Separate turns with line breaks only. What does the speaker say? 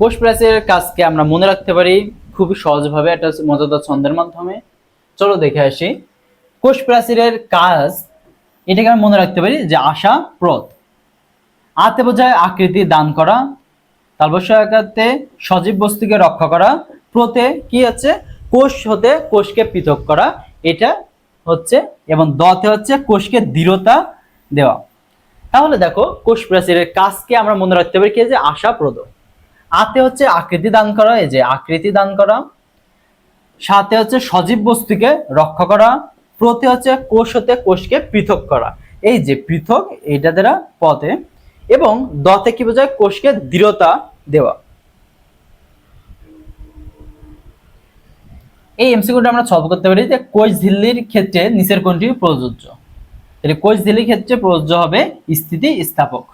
কোষ প্রাচীরের কাজকে আমরা মনে রাখতে পারি খুবই সহজভাবে একটা মজাদার ছন্দের মাধ্যমে। চলো দেখে আসি। কোষ প্রাচীরের কাজ, এটাকে আমরা মনে রাখতে পারি যে আশা প্রদ আতে বোঝায় আকৃতি, দান করা। তারপর সহায়কাতে সজীব বস্তুকে রক্ষা করা। প্রতে কি হচ্ছে? কোষ হতে কোষকে পৃথক করা। এটা হচ্ছে, এবং দতে হচ্ছে কোষকে দৃঢ়তা দেওয়া। তাহলে দেখো, কোষ প্রাচীরের কাজকে আমরা মনে রাখতে পারি কি? যে আশাপ্রদ আতে হচ্ছে আকৃতি দান করা, এই যে আকৃতি দান করা। সাথে হচ্ছে সজীব বস্তুকে রক্ষা করা। প্রতি হচ্ছে কোষ হতে কোষকে পৃথক করা। এই যে পৃথক, এইটা দ্বারা পথে। এবং দতে কি বোঝায়? কোষকে দৃঢ়তা দেওয়া। এই এমসিকিউটা আমরা সলভ করতে পারি যে কোষ ঝিল্লির ক্ষেত্রে নিচের কোনটি প্রযোজ্য। তাহলে কোষ ঝিল্লির ক্ষেত্রে প্রযোজ্য হবে স্থিতি স্থাপক।